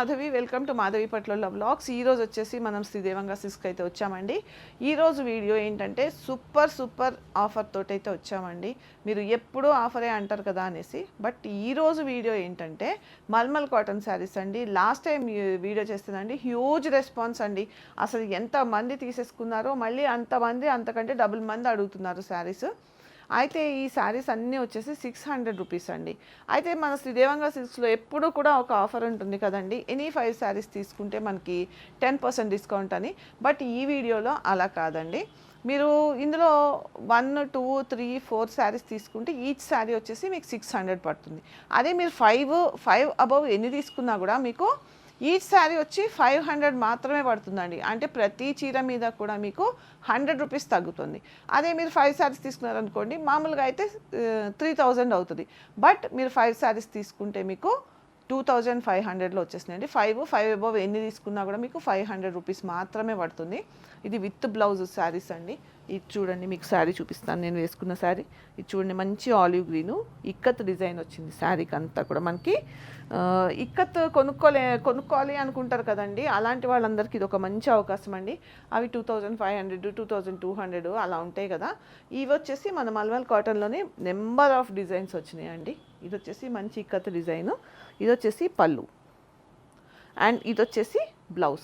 Madhavi welcome to Madhavi పట్ల blogs ఈరోజు వచ్చేసి మనం శ్రీదేవంగా సిస్క్ అయితే వచ్చామండి. ఈరోజు వీడియో ఏంటంటే సూపర్ సూపర్ ఆఫర్ తోటైతే వచ్చామండి. మీరు ఎప్పుడూ ఆఫరే అంటారు కదా అనేసి. బట్ ఈరోజు వీడియో ఏంటంటే మల్మల్ కాటన్ శారీస్ అండి. లాస్ట్ టైం వీడియో చేస్తుందండి హ్యూజ్ రెస్పాన్స్ అండి. అసలు ఎంతమంది తీసేసుకున్నారో మళ్ళీ అంతమంది అంతకంటే డబుల్ మంది అడుగుతున్నారు శారీస్. అయితే ఈ శారీస్ అన్నీ వచ్చేసి సిక్స్ హండ్రెడ్ రూపీస్ అండి. అయితే మన శ్రీదేవంగా సిల్క్స్లో ఎప్పుడు కూడా ఒక ఆఫర్ ఉంటుంది కదండి. ఎనీ ఫైవ్ శారీస్ తీసుకుంటే మనకి టెన్ పర్సెంట్ డిస్కౌంట్ అని. బట్ ఈ వీడియోలో అలా కాదండి. మీరు ఇందులో one two three four saris తీసుకుంటే ఈచ్ శారీ వచ్చేసి మీకు సిక్స్ హండ్రెడ్ పడుతుంది. అదే మీరు ఫైవ్ ఫైవ్ అబవ్ ఎన్ని తీసుకున్నా కూడా మీకు ఈచ్ శారీ వచ్చి ఫైవ్ హండ్రెడ్ మాత్రమే పడుతుందండి. అంటే ప్రతి చీర మీద కూడా మీకు హండ్రెడ్ రూపీస్ తగ్గుతుంది. అదే మీరు ఫైవ్ శారీస్ తీసుకున్నారనుకోండి మామూలుగా అయితే త్రీ థౌజండ్ అవుతుంది. బట్ మీరు ఫైవ్ శారీస్ తీసుకుంటే మీకు టూ థౌజండ్ ఫైవ్ హండ్రెడ్లో వచ్చేసినాయండి. ఫైవ్ ఫైవ్ అబవ్ ఎన్ని తీసుకున్నా కూడా మీకు ఫైవ్ హండ్రెడ్ రూపీస్ మాత్రమే పడుతుంది. ఇది విత్ బ్లౌజ్ శారీస్ అండి. ఇది చూడండి మీకు శారీ చూపిస్తాను. నేను వేసుకున్న శారీ. ఇది చూడండి మంచి ఆలివ్ గ్రీను. ఇక్కత్ డిజైన్ వచ్చింది శారీకి అంతా కూడా. మనకి ఇక్కత్ కొనుక్కోలే కొనుక్కోవాలి అనుకుంటారు కదండి. అలాంటి వాళ్ళందరికీ ఇది ఒక మంచి అవకాశం అండి. అవి two thousand five hundred two thousand two hundred అలా ఉంటాయి కదా. ఇవి వచ్చేసి మన మల్మల్ కాటన్లోనే నెంబర్ ఆఫ్ డిజైన్స్ వచ్చినాయి అండి ఇది వచ్చేసి మంచి ఇక్కత్ డిజైను. ఇది వచ్చేసి పళ్ళు. అండ్ ఇది వచ్చేసి బ్లౌజ్.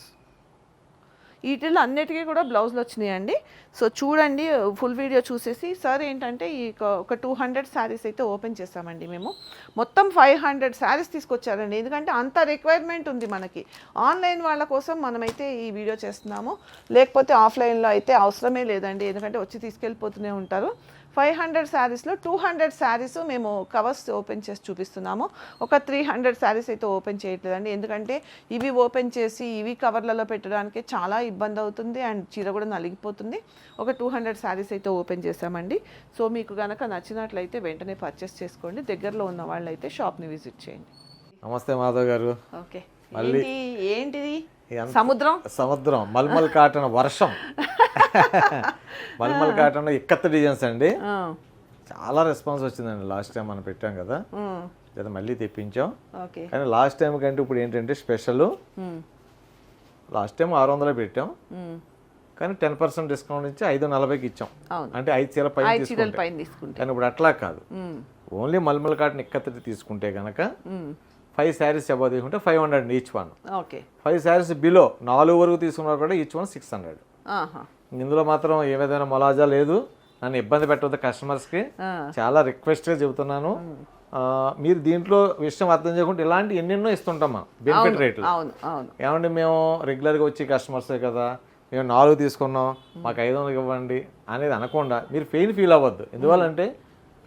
వీటిలో అన్నిటికీ కూడా బ్లౌజులు వచ్చినాయండి. సో చూడండి ఫుల్ వీడియో చూసేసి సార్ ఏంటంటే ఈ ఒక- ఒక టూ హండ్రెడ్ శారీస్ అయితే ఓపెన్ చేసామండి మేము. మొత్తం ఫైవ్ హండ్రెడ్ శారీస్ తీసుకొచ్చారండి. ఎందుకంటే అంత రిక్వైర్మెంట్ ఉంది మనకి. ఆన్లైన్ వాళ్ళ కోసం మనమైతే ఈ వీడియో చేస్తున్నాము. లేకపోతే ఆఫ్లైన్లో అయితే అవసరమే లేదండి. ఎందుకంటే వచ్చి తీసుకెళ్ళిపోతూనే ఉంటారు. ఫైవ్ హండ్రెడ్ శారీస్లో టూ హండ్రెడ్ శారీస్ మేము కవర్స్ ఓపెన్ చేసి చూపిస్తున్నాము. ఒక త్రీ హండ్రెడ్ శారీస్ అయితే ఓపెన్ చేయట్లేదండి. ఎందుకంటే ఇవి ఓపెన్ చేసి ఇవి కవర్లలో పెట్టడానికి చాలా ఇబ్బంది అవుతుంది అండ్ చీర కూడా నలిగిపోతుంది. ఒక టూ హండ్రెడ్ శారీస్ అయితే ఓపెన్ చేసామండి సో మీకు కనుక నచ్చినట్లయితే వెంటనే పర్చేస్ చేసుకోండి. దగ్గరలో ఉన్న వాళ్ళైతే షాప్ని విజిట్ చేయండి. నమస్తే మాధవ్ గారు. ఓకే. మళ్ళీ- ఏంటి ఏంటిది? సముద్రం? సముద్రం మల్మల్ కాటన్ వర్షం. మల్మల్ కాటన్ ఇక్కత్త డిజైన్స్ అండి. చాలా రెస్పాన్స్ వచ్చిందండి. లాస్ట్ టైం మనం పెట్టాం కదా. లేదా మళ్ళీ తెప్పించాం. కానీ లాస్ట్ టైం కంటే ఇప్పుడు ఏంటంటే స్పెషల్. లాస్ట్ టైం ఆరు వందలే పెట్టాం. కానీ టెన్ పర్సెంట్ డిస్కౌంట్ ఇచ్చి ఐదు నలభైకి ఇచ్చాం. అంటే ఐదు చీరల పైన తీసుకుంటే. కానీ ఇప్పుడు అట్లా కాదు. ఓన్లీ మల్మల్ కాటన్ ఇక్కత్త తీసుకుంటే కనుక ఫైవ్ శారీస్ అబౌ తీసుకుంటే five hundred each one. Okay. Five saris below నాలుగు వరకు తీసుకున్నా కూడా ఈచ్ వన్ సిక్స్ హండ్రెడ్. ఇందులో మాత్రం ఏ విధమైన మొలాజా లేదు. నన్ను ఇబ్బంది పెట్టవద్దు కస్టమర్స్కి. చాలా రిక్వెస్ట్గా చెబుతున్నాను. మీరు దీంట్లో విషయం అర్థం చేయకుండా ఇలాంటి ఎన్నెన్నో ఇస్తుంటాం మనం బెనిఫిట్ రేట్లు. ఏమంటే మేము రెగ్యులర్గా వచ్చి కస్టమర్సే కదా మేము నాలుగు తీసుకున్నాం మాకు ఐదు వందలకి ఇవ్వండి అనేది అనకుండా మీరు పెయిన్ ఫీల్ అవ్వద్దు. ఎందువల్లంటే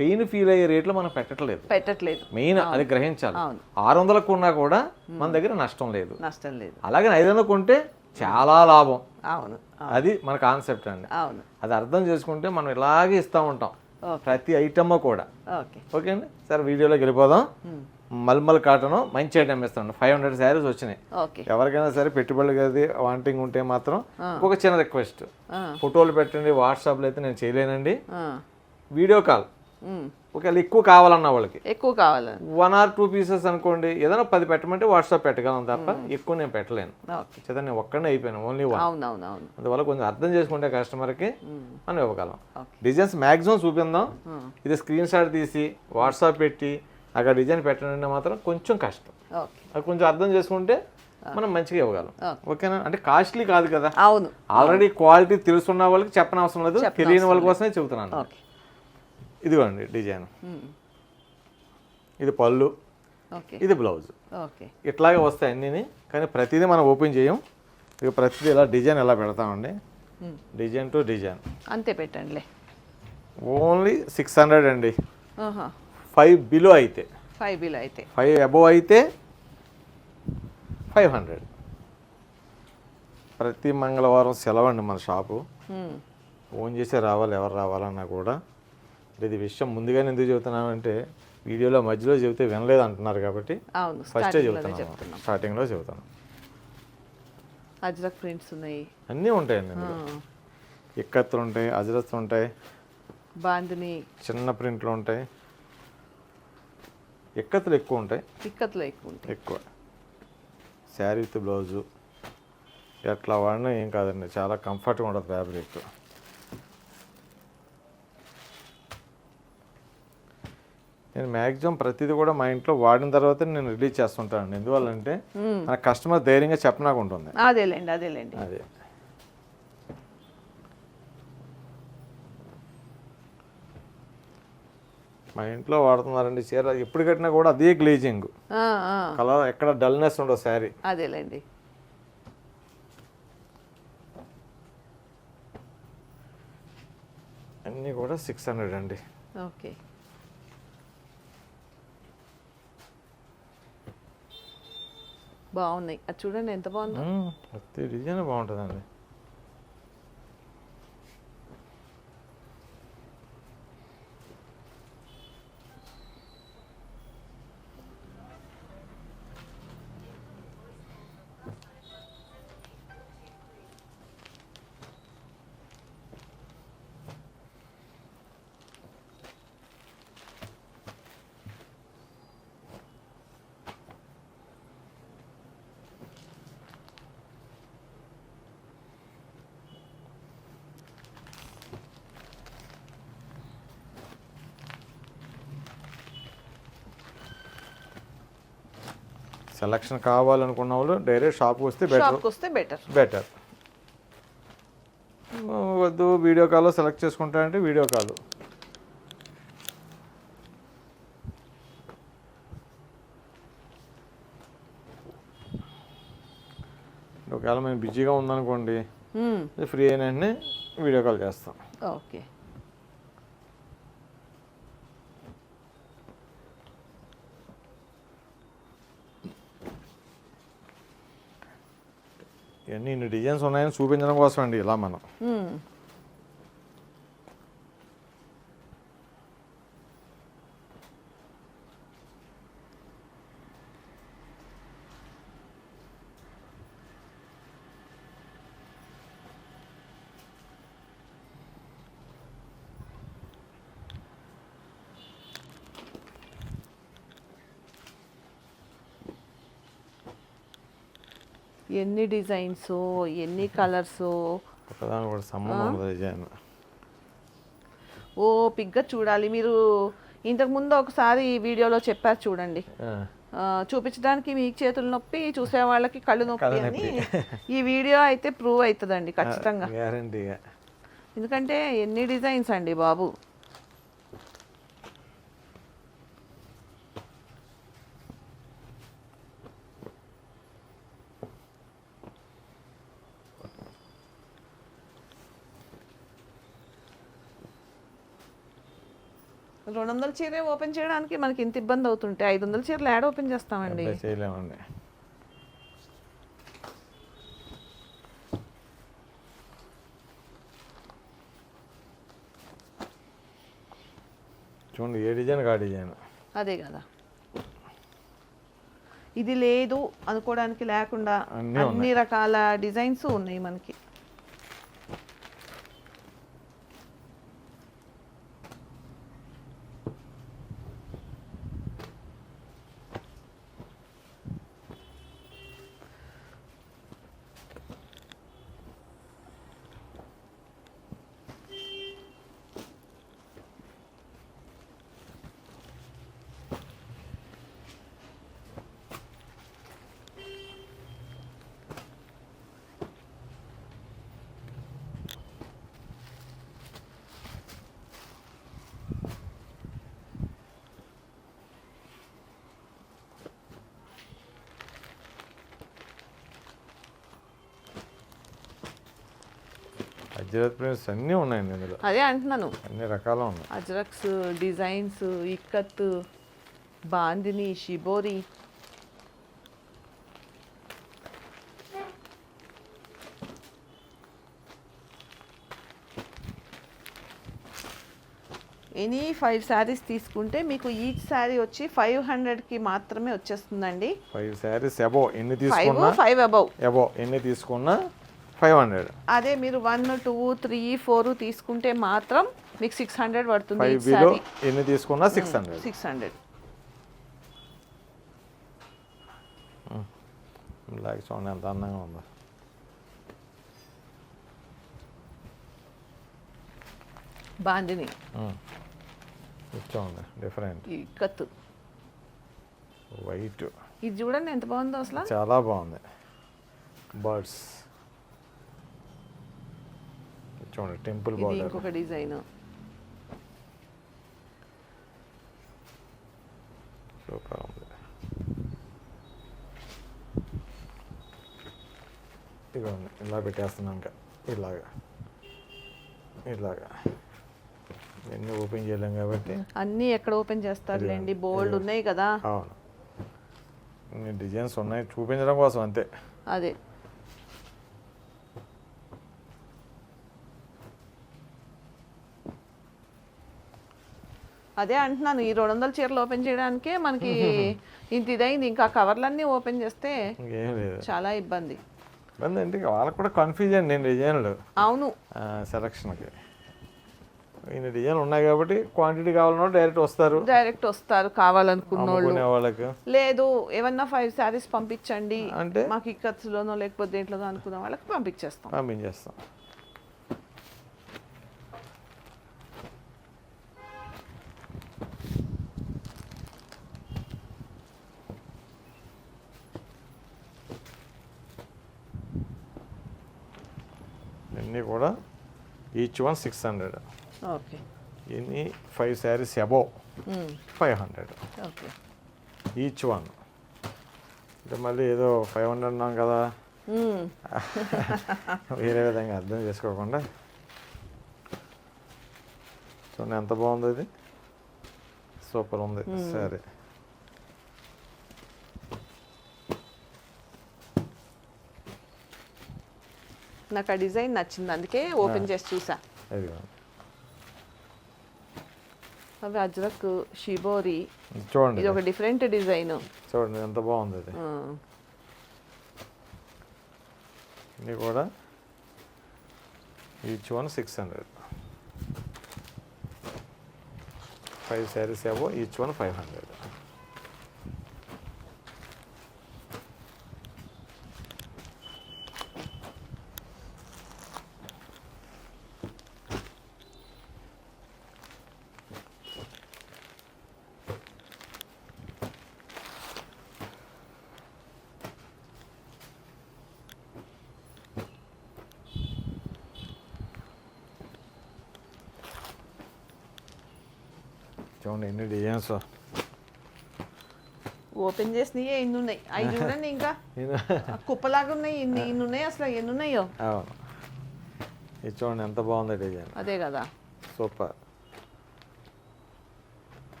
పెయిన్ ఫీల్ అయ్యే రేట్లు మనం పెట్టట్లేదు. పెట్టట్లేదు. మెయిన్ అది గ్రహించాలి. ఆరు వందలకు ఉన్నా కూడా మన దగ్గర నష్టం లేదు. నష్టం లేదు. అలాగే ఐదు వందలకు కొంటే చాలా లాభం. అవును అది మన కాన్సెప్ట్ అండి. అవును. అది అర్థం చేసుకుంటే మనం ఇలాగే ఇస్తూ ఉంటాం. ప్రతి ఐటమ్ కూడా. ఓకే. ఓకే అండి? సరే వీడియోలోకి వెళ్ళిపోదాం. మల్మల్ కాటన్ మంచి ఐటమ్ ఇస్తాం ఫైవ్ హండ్రెడ్ శారీస్ వచ్చినాయి. ఎవరికైనా సరే పెట్టుబడి గది వాంటింగ్ ఉంటే మాత్రం ఒక చిన్న రిక్వెస్ట్ ఫోటోలు పెట్టండి వాట్సాప్లో అయితే నేను చేయలేనండి. వీడియో కాల్ ఒకవేళ ఎక్కువ కావాలన్న వాళ్ళకి. ఎక్కువ కావాలి? వన్ ఆర్ టూ పీసెస్ అనుకోండి ఏదైనా పది పెట్టమంటే వాట్సాప్ పెట్టగలను తప్ప ఎక్కువ నేను పెట్టలేను. చేత నేను ఒక్కడే అయిపోయాను ఓన్లీ వన్ అందువల్ల కొంచెం అర్థం చేసుకుంటే కస్టమర్కి మనం ఇవ్వగలం. డిజైన్స్ మ్యాక్సిమం చూపిందాం ఇది స్క్రీన్ షాట్ తీసి వాట్సాప్ పెట్టి అక్కడ డిజైన్ పెట్టడం మాత్రం కొంచెం కష్టం. అది కొంచెం అర్థం చేసుకుంటే మనం మంచిగా ఇవ్వగలం. ఓకేనా? అంటే కాస్ట్లీ కాదు కదా. అవును. ఆల్రెడీ క్వాలిటీ తెలుసున్న వాళ్ళకి చెప్పనవసరం లేదు. తెలియని వాళ్ళ కోసమే చెబుతున్నాను ఓకే ఇదిగోండి డిజైన్. ఇది పళ్ళు. ఇది బ్లౌజ్. ఓకే. ఇట్లాగే వస్తాయి అన్నీ కానీ ప్రతిదీ మనం ఓపెన్ చేయం. ఇక ప్రతిదీ ఇలా డిజైన్ ఎలా పెడతామండి? Design to design. అంతే పెట్టండిలే. ఓన్లీ సిక్స్ హండ్రెడ్ అండి. ఫైవ్ బిలో అయితే. ఫైవ్ బిల్ అయితే. ఫైవ్ అబోవ్ అయితే ఫైవ్ హండ్రెడ్. ప్రతి మంగళవారం సెలవు అండి మన షాపు. ఫోన్ చేసి రావాలి ఎవరు రావాలన్నా కూడా. ఇది విషయం ముందుగానే ఎందుకు చెబుతున్నానంటే వీడియోలో మధ్యలో చెబితే వినలేదు అంటున్నారు కాబట్టి ఫస్టే చెబుతున్నాను. స్టార్టింగ్లో చెబుతాను అజ్రక్ ప్రింట్స్ ఉన్నాయి. అన్నీ ఉంటాయండి ఇక్కత్తులు ఉంటాయి అజరత్తులు ఉంటాయి బాందిని. చిన్న ప్రింట్లు ఉంటాయి. ఇక్కత్తులు ఎక్కువ ఉంటాయి. పిక్కత్లో ఎక్కువ ఉంటాయి. ఎక్కువ. Sari with blouse. ఎట్లా వాడినా ఏం కాదండి చాలా కంఫర్ట్గా ఉంటుంది ఫ్యాబ్రిక్ నేను మ్యాక్సిమం ప్రతిదీ కూడా మా ఇంట్లో వాడిన తర్వాత నేను రిలీజ్ చేస్తుంటాను ఎందువల్లంటే మన కస్టమర్ ధైర్యంగా చెప్పనాకు ఉంటుంది అదేలేండి అదేలేండి. అదే. మా ఇంట్లో వాడుతున్నారండి చీర. ఎప్పుడు కట్టినా కూడా అదే గ్లేజింగ్. కలర్ ఎక్కడ డల్నెస్ ఉండదు శారీ. అదేలేండి. అన్నీ కూడా సిక్స్ హండ్రెడ్ అండి. ఓకే. బాగున్నాయి. అది చూడండి ఎంత బాగుందో. ప్రతి డిజైన్ బాగుంటుందండి. సెలక్షన్ కావాలనుకున్న వాళ్ళు డైరెక్ట్ షాప్కి వస్తే బెటర్ వస్తే బెటర్ బెటర్ వద్దు వీడియో కాల్లో సెలెక్ట్ చేసుకుంటారంటే వీడియో కాల్ ఒకవేళ మేము బిజీగా ఉందనుకోండి ఫ్రీ అయిన వెంటనే వీడియో కాల్ చేస్తాం. ఓకే ఇవన్నీ ఇన్ని డిజైన్స్ ఉన్నాయని చూపించడం కోసం అండి ఇలా మనం. ఎన్ని డిజైన్స్ ఎన్ని కలర్స్. ఓ పిగ్గా చూడాలి. మీరు ఇంతకు ముందు ఒకసారి ఈ వీడియోలో చెప్పారు చూడండి. చూపించడానికి మీకు చేతులు నొప్పి చూసే వాళ్ళకి కళ్ళు నొప్పి అని ఈ వీడియో అయితే ప్రూవ్ అవుతుందండి ఖచ్చితంగా. ఎందుకంటే ఎన్ని డిజైన్స్ అండి బాబు. రెండు వందల చీర ఓపెన్ చేయడానికి మనకి ఇంత ఇబ్బంది అవుతుంటే ఐదు వందల చీరలు యాడ్ ఓపెన్ చేస్తామండి. చేయలేమండి. చూడండి ఏ డిజైన్ కా డిజైన్? అదే కదా. ఇది లేదు అనుకోవడానికి లేకుండా అన్ని రకాల డిజైన్స్ ఉన్నాయి మనకి. అజ్రత్ ప్రింట్స్ అన్నీ ఉన్నాయండి ఇందులో. అదే అంటున్నాను. అన్ని రకాలు ఉన్నాయి. Ajrakhs designs ikat bandhani shibori. Any five saris తీసుకుంటే మీకు ఈచ్ శారీ వచ్చి ఫైవ్ హండ్రెడ్కి మాత్రమే వచ్చేస్తుందండి. ఫైవ్ శారీస్ ఎబో ఎన్ని తీసుకున్నా? ఫైవ్ అబౌవ్ ఎబో ఎన్ని తీసుకున్నా? Five hundred. అదే మీరు వన్ టూ త్రీ ఫోర్ తీసుకుంటే మాత్రం మీకు సిక్స్ హండ్రెడ్ పడుతుంది ఫైవ్ బిలో ఎన్ని తీసుకున్నా six hundred. Six hundred. Black చూడండి ఎంత అందంగా ఉందో. బాందిని చూడండి డిఫరెంట్. ఈ కత్తు. వైట్. ఇది చూడండి ఎంత బాగుందో అసలు. చాలా బాగుంది. బర్డ్స్. చూడండి టెంపుల్ బార్డర్. ఇంకొక డిజైన్. సూపర్ ఉంది. ఇదిగోండి ఇలా పెట్టేస్తున్నాం ఇంకా. ఇలాగా. ఇలాగా. ఇవన్నీ ఓపెన్ చేయలేం కాబట్టి అన్నీ ఎక్కడ ఓపెన్ చేస్తారులేండి? ఇదిగోండి, బోల్డ్. ఉన్నాయి కదా. అవును. డిజైన్స్ ఉన్నాయి చూపించడం కోసం అంతే. అదే. అదే అంటున్నాను ఈ రెండు వందల చీరలు ఓపెన్ చేయడానికే మనకి ఇంత ఇదైంది ఇంకా కవర్లన్నీ ఓపెన్ చేస్తే చాలా ఇబ్బంది. ఇబ్బంది అంటే వాళ్ళకి కూడా కన్ఫ్యూజన్ నేను డిజైన్లు అవును. సెలక్షన్కి ఇన్ని డిజైన్లు ఉన్నాయి కాబట్టి క్వాంటిటీ కావాలన్నా డైరెక్ట్ వస్తారు. డైరెక్ట్ వస్తారు కావాలనుకున్న వాళ్ళకి. లేదు ఏమన్నా ఫైవ్ శారీస్ పంపించండి. అంటే? మాకు ఇక్కత్లోనో లేకపోతే దేంట్లోనో అనుకున్న వాళ్ళకి పంపించేస్తాం. పంపించేస్తాం. ఇవన్నీ కూడా each one six hundred okay. ఇన్ని five saris above five hundred okay. Each one అంటే మళ్ళీ ఏదో ఫైవ్ హండ్రెడ్ అన్నాం కదా. వేరే విధంగా అర్థం చేసుకోకుండా. చూడండి ఎంత బాగుంది ఇది. సూపర్ ఉంది. సరే నాకు ఆ డిజైన్ నచ్చింది అందుకే ఓపెన్ చేసి చూసా. అవి అజ్రక్ షిబోరి చూడండి ఇది ఒక డిఫరెంట్ డిజైన్. చూడండి ఎంత బాగుంది ఇది ఇది కూడా each one six hundred five saris ఏవో ఈచ్ వన్ ఫైవ్ హండ్రెడ్ చూడండి ఎన్ని డిజైన్స్ ఓపెన్ చేసినవి ఎన్ని ఉన్నాయి అవి చూడండి ఇంకా. కుప్పలాగా ఉన్నాయి ఇన్ని ఇన్ని ఉన్నాయి అసలు ఎన్ని ఉన్నాయో ఇది చూడండి ఎంత బాగుంది డిజైన్. అదే కదా. సూపర్.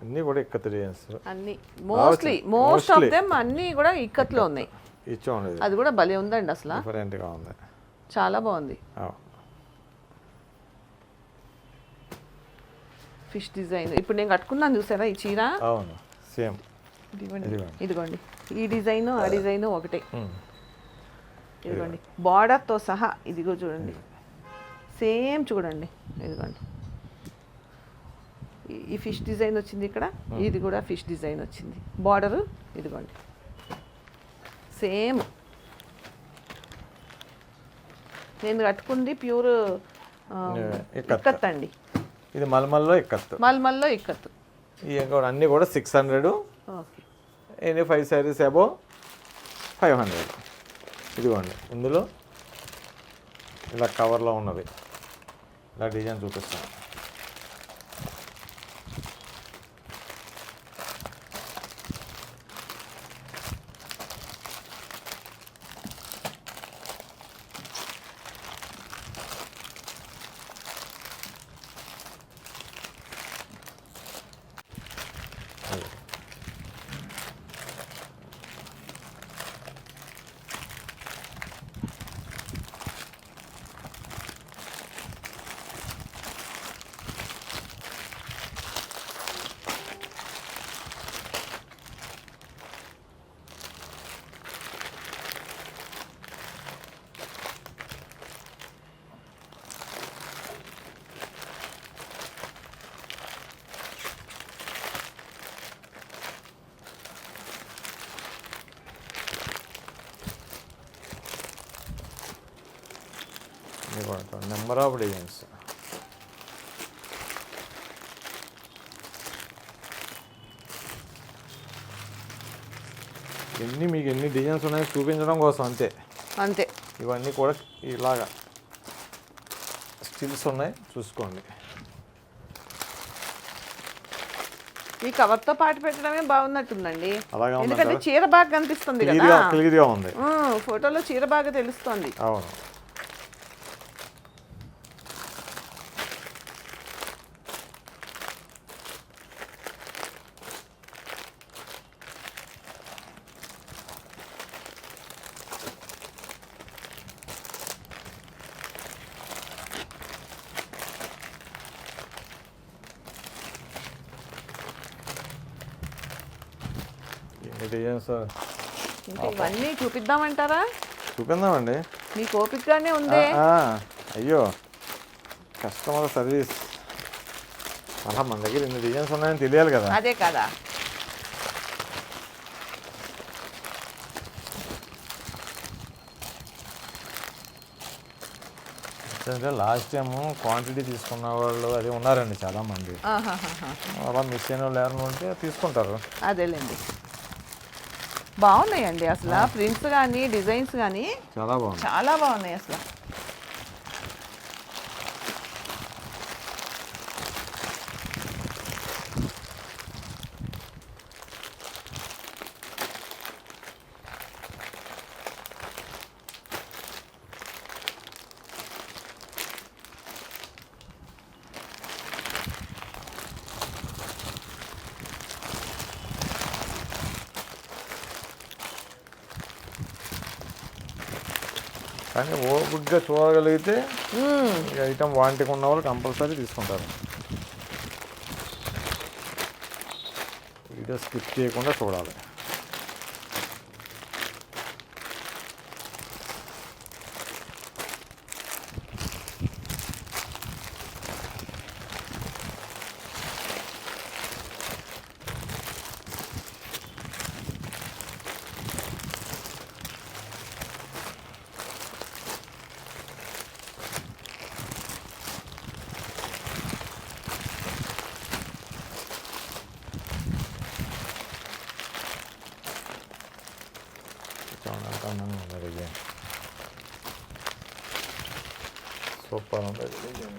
అన్నీ కూడా ఇక్కత డిజైన్స్. అన్ని. Mostly most of. దెమ్ అన్ని కూడా ఇక్కత్లో ఉన్నాయి. అది కూడా భలే ఉందండి అసలు. డిఫరెంట్గా ఉంది. చాలా బాగుంది. Fish design. ఇప్పుడు నేను కట్టుకున్నాను చూసారా ఈ చీర? అవును సేమ్. ఇదిగోండి ఈ డిజైన్ ఆ డిజైన్ ఒకటే. ఇదిగోండి. బార్డర్తో సహా ఇదిగో చూడండి. సేమ్ చూడండి. ఇదిగోండి. ఈ- ఫిష్ డిజైన్ వచ్చింది ఇక్కడ. ఇది కూడా ఫిష్ డిజైన్ వచ్చింది. బార్డర్ ఇదిగోండి. సేమ్. నేను కట్టుకుంది ప్యూర్. ఇక్కత్. అండి. ఇది మల్మల్లో ఇక్కత్తు. మల్మల్లో ఇక్కత్ ఇవి కూడా అన్నీ కూడా six hundred okay. Any five saris above five hundred ఇదిగోండి. ఇందులో ఇలా కవర్లో ఉన్నది ఇలా డిజైన్ చూపిస్తాను. నెంబర్ ఆఫ్ డిజైన్స్ ఎన్ని మీకు ఎన్ని డిజైన్స్ ఉన్నాయో చూపించడం కోసం అంతే. అంతే. ఇవన్నీ కూడా ఇలాగా స్టిల్స్ ఉన్నాయి చూసుకోండి. ఈ కవర్తో పాటు పెట్టడమే బాగున్నట్టుందండి. ఎందుకంటే చీర బాగా కనిపిస్తుంది కదా. ఉంది. ఫోటోలో చీర బాగా తెలుస్తోంది. అవును. ఇంకా ఇవన్నీ చూపిద్దామంటారా? చూపిందామండి మీకు ఓపికగానే ఉందే. అయ్యో కస్టమర్ సర్వీస్ అలా మన దగ్గర ఇన్ని డిజైన్స్ ఉన్నాయని తెలియాలి కదా. అదే కదా. లాస్ట్ టైం క్వాంటిటీ తీసుకున్న వాళ్ళు అది ఉన్నారండి చాలా మంది ఆహాహాహా. అలా మిస్ అయిన వాళ్ళు ఎవరైనా ఉంటే తీసుకుంటారు. అదేలేండి. బాగున్నాయండి అసలు. ప్రింట్స్ కానీ డిజైన్స్ కానీ చాలా బాగుంది చాలా బాగున్నాయి అసలు. కానీ ఓపిక్గా చూడగలిగితే. ఈ ఐటమ్ వాంటికి ఉన్న వాళ్ళు కంపల్సరీ తీసుకుంటారు వీడియో స్కిప్ చేయకుండా చూడాలి చాలా అంత అందంగా ఉంది డిజైన్ సూపర్ ఉంది డిజైన్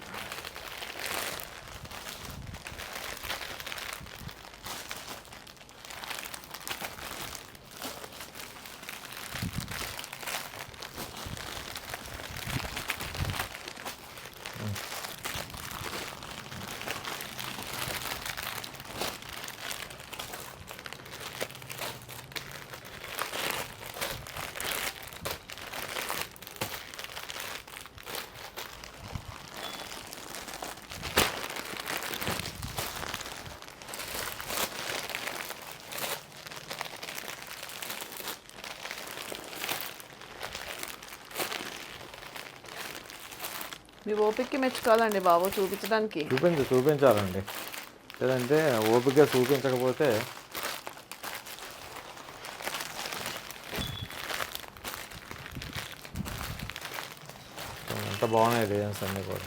మీ ఓపిక్కి మెచ్చుకోవాలండి బాబు చూపించడానికి. చూపించు చూపించాలండి. లేదంటే ఓపికగా చూపించకపోతే ఎంత బాగున్నాయి డిజైన్స్ అన్నీ కూడా.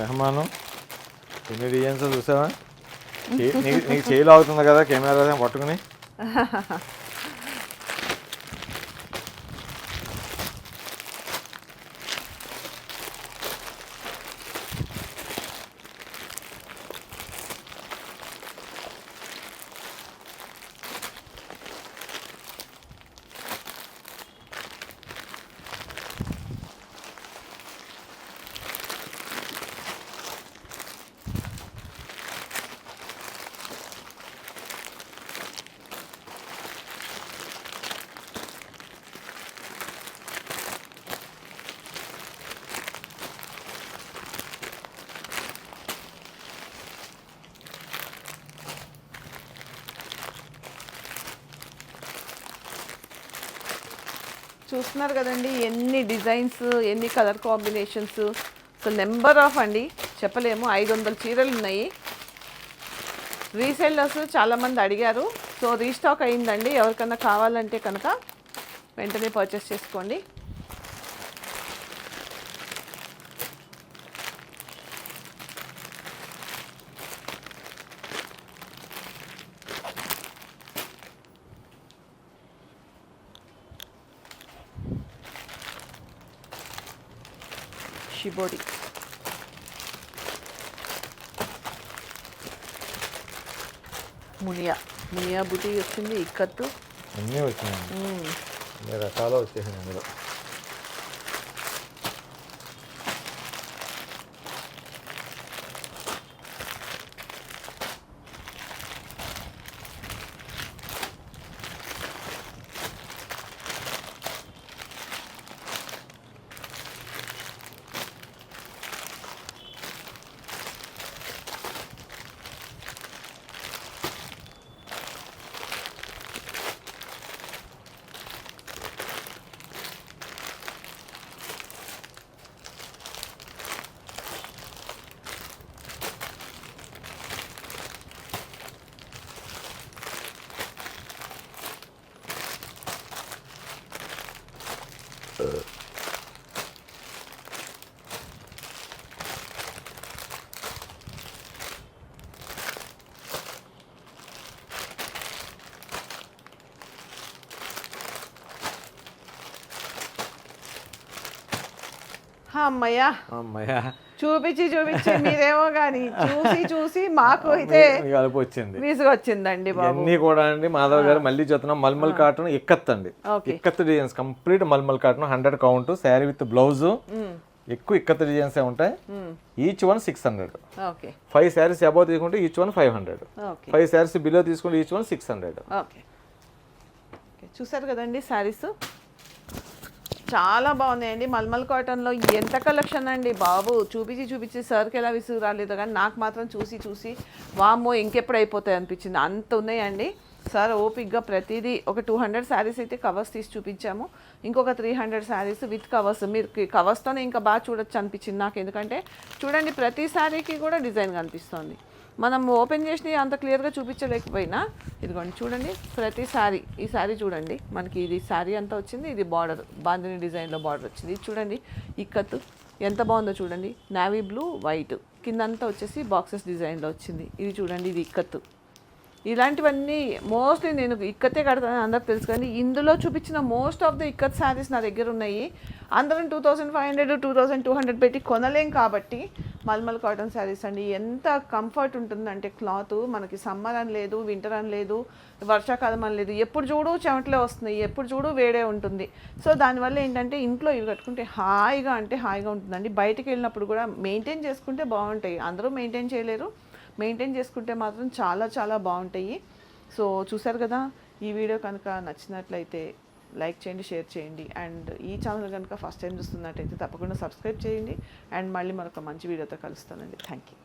రెహమాను. ఎన్ని డిజైన్స్ చూసావా? నీకు నీకు చేయిలో అవుతుంది కదా కెమెరా పట్టుకుని. చూస్తున్నారు కదండి ఎన్ని డిజైన్స్ ఎన్ని colour combinations. So number of అండి చెప్పలేము ఐదు వందల చీరలు ఉన్నాయి. రీసేలర్స్ చాలామంది అడిగారు. సో రీస్టాక్ అయిందండి ఎవరికన్నా కావాలంటే కనుక వెంటనే పర్చేస్ చేసుకోండి. షిబోడి మునియా. మునియా బుటీ వచ్చింది ఇక్కత్తు. అన్నీ వచ్చినాయి అన్ని రకాలు వచ్చేసాయి అందులో. అమ్మయ్యా. అమ్మయ్యా. చూపించి చూపించి మీరేమో కానీ చూసి చూసి మాకు అయితే వచ్చింది. విసుగొచ్చిందండి ఇవన్నీ కూడా అండి మాధవ్ గారు మళ్ళీ చెప్తున్నాం. మల్మల్ కాటన్ ఇక్కత్ అండి ikat designs complete mulmul cotton hundred count sari with blouse. ఎక్కువ ఇక్కత్ డిజైన్స్ ఉంటాయి? Each one six hundred. Five saris above తీసుకుంటే each one five hundred. Five saris below తీసుకుంటే ఈచ్ వన్ సిక్స్ హండ్రెడ్. చూసారు కదండి శారీస్? చాలా బాగున్నాయండి. మల్మల్ కాటన్లో ఎంత కలెక్షన్ అండి బాబు. చూపించి చూపించి సార్కి ఎలా విసుగు రాలేదు కానీ నాకు మాత్రం చూసి చూసి వామ్మో ఇంకెప్పుడు అయిపోతాయి అనిపించింది. అంత ఉన్నాయండి. సార్ ఓపిక్గా ప్రతిదీ ఒక టూ హండ్రెడ్ శారీస్ అయితే కవర్స్ తీసి చూపించాము. ఇంకొక three hundred saris with covers. మీరు కవర్స్తోనే ఇంకా బాగా చూడొచ్చు అనిపించింది నాకు. ఎందుకంటే చూడండి ప్రతి శారీకి కూడా డిజైన్ కనిపిస్తుంది. మనం ఓపెన్ చేసి అంత క్లియర్గా చూపించలేకపోయినా ఇదిగోండి చూడండి ప్రతి శారీ ఈ శారీ చూడండి మనకి ఇది శారీ అంతా వచ్చింది ఇది బార్డర్ బాందిని డిజైన్లో బార్డర్ వచ్చింది. ఇది చూడండి ఇక్కత్తు ఎంత బాగుందో చూడండి నావీ బ్లూ వైట్ కిందంతా వచ్చేసి బాక్సెస్ డిజైన్లో వచ్చింది. ఇది చూడండి ఇది ఇక్కత్తు ఇలాంటివన్నీ మోస్ట్లీ నేను ఇక్కతే కడతాను అందరికి తెలుసు కానీ ఇందులో చూపించిన most of the ikat saris నా దగ్గర ఉన్నాయి. అందరం two thousand five hundred two thousand two hundred పెట్టి కొనలేం కాబట్టి మల్మల్ కాటన్ శారీస్ అండి. ఎంత కంఫర్ట్ ఉంటుందంటే క్లాత్ మనకి సమ్మర్ అని లేదు వింటర్ అని లేదు వర్షాకాలం అని లేదు. ఎప్పుడు చూడు చెమటలే వస్తున్నాయి ఎప్పుడు చూడు వేడే ఉంటుంది. సో దానివల్ల ఏంటంటే ఇంట్లో ఇవి కట్టుకుంటే హాయిగా అంటే హాయిగా ఉంటుందండి. బయటకు వెళ్ళినప్పుడు కూడా మెయింటైన్ చేసుకుంటే బాగుంటాయి. అందరూ మెయింటైన్ చేయలేరు. మెయింటైన్ చేసుకుంటే మాత్రం చాలా చాలా బాగుంటాయి. సో చూసారు కదా ఈ వీడియో కనుక నచ్చినట్లయితే లైక్ చేయండి షేర్ చేయండి. అండ్ ఈ ఛానల్ కనుక ఫస్ట్ టైం చూస్తున్నట్టయితే తప్పకుండా సబ్స్క్రైబ్ చేయండి. అండ్ మళ్ళీ మరొక మంచి వీడియోతో కలుస్తానండి. Thank you